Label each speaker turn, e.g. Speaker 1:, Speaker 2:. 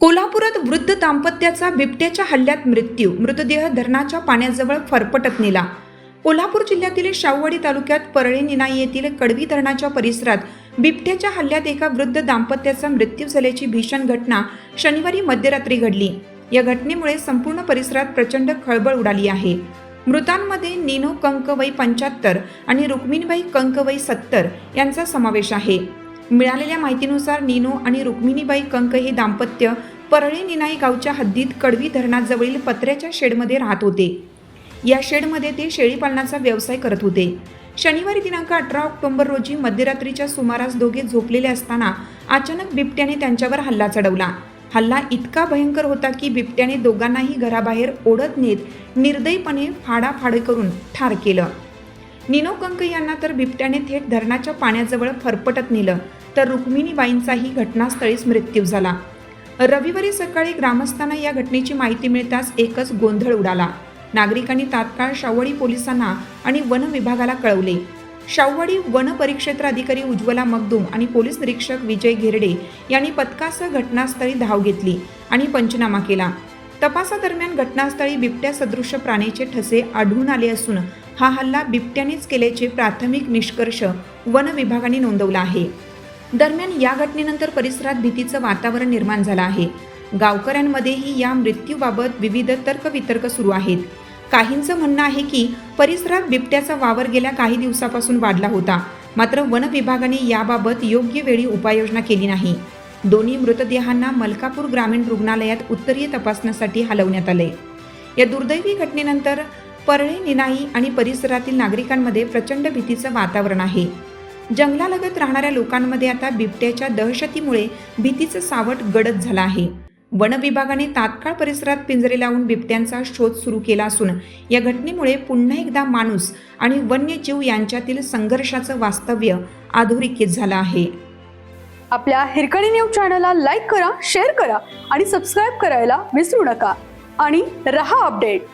Speaker 1: कोल्हापुरात वृद्ध दाम्पत्याचा बिबट्याच्या हल्ल्यात मृत्यू. मृतदेह धरणाच्या पाण्याजवळ फरफटत नेला. कोल्हापूर जिल्ह्यातील शाहूवाडी तालुक्यात परळी निनाई येथील कडवी धरणाच्या परिसरात बिबट्याच्या हल्ल्यात एका वृद्ध दाम्पत्याचा मृत्यू झाल्याची भीषण घटना शनिवारी मध्यरात्री घडली. या घटनेमुळे संपूर्ण परिसरात प्रचंड खळबळ उडाली आहे. मृतांमध्ये नीनो कंकवई पंच्याहत्तर आणि रुक्मिणीबाई कंकवई सत्तर यांचा समावेश आहे. मिळालेल्या माहितीनुसार नीनो आणि रुक्मिणीबाई कंक हे दाम्पत्य परळी निनाई गावच्या हद्दीत कडवी धरणाजवळील पत्र्याच्या शेडमध्ये राहत होते. या शेडमध्ये ते शेळीपालनाचा व्यवसाय करत होते. शनिवारी दिनांक अठरा ऑक्टोबर रोजी मध्यरात्रीच्या सुमारास दोघे झोपलेले असताना अचानक बिबट्याने त्यांच्यावर हल्ला चढवला. हल्ला इतका भयंकर होता की बिबट्याने दोघांनाही घराबाहेर ओढत नेत निर्दयीपणे फाडाफाड करून ठार केलं. निनो कंक यांना तर बिबट्याने थेट धरणाच्या पाण्याजवळ फरफटत नेलं तर रुक्मिणीबाईंचाही घटनास्थळीच मृत्यू झाला. रविवारी सकाळी ग्रामस्थांना या घटनेची माहिती मिळताच एकच गोंधळ उडाला. नागरिकांनी तात्काळ शावडी पोलिसांना आणि वन विभागाला कळवले. शाववाडी वन परिक्षेत्र अधिकारी उज्ज्वला मगदूम आणि पोलीस निरीक्षक विजय घेरडे यांनी पथकासह घटनास्थळी धाव घेतली आणि पंचनामा केला. तपासादरम्यान घटनास्थळी बिबट्या सदृश प्राण्याचे ठसे आढळून आले असून हा हल्ला बिबट्यानेच केल्याचे प्राथमिक निष्कर्ष वन विभागाने नोंदवला आहे. दरम्यान या घटनेनंतर परिसरात भीतीचं वातावरण निर्माण झालं आहे. गावकऱ्यांमध्येही या मृत्यूबाबत विविध तर्कवितर्क सुरू आहेत. काहींचं म्हणणं आहे की परिसरात बिबट्याचा वावर गेल्या काही दिवसापासून वाढला होता. मात्र वन विभागाने याबाबत योग्य वेळी उपाययोजना केली नाही. दोन्ही मृतदेहांना मलकापूर ग्रामीण रुग्णालयात उत्तरीय तपासण्यासाठी हलवण्यात आले. या दुर्दैवी घटनेनंतर परळी निनाई आणि परिसरातील नागरिकांमध्ये प्रचंड भीतीचं वातावरण आहे. जंगलालगत राहणाऱ्या लोकांमध्ये आता बिबट्याच्या दहशतीमुळे भीतीचं सावट गडद झालं आहे. वन विभागाने तात्काळ परिसरात पिंजरे लावून बिबट्यांचा शोध सुरू केला असून या घटनेमुळे पुन्हा एकदा माणूस आणि वन्यजीव यांच्यातील संघर्षाचं वास्तव्य अधोरेखित झालं आहे.
Speaker 2: आपल्या हिरकणी न्यूज चॅनलला लाईक करा शेअर करा आणि सबस्क्राईब करायला विसरू नका. आणि रहा अपडेट.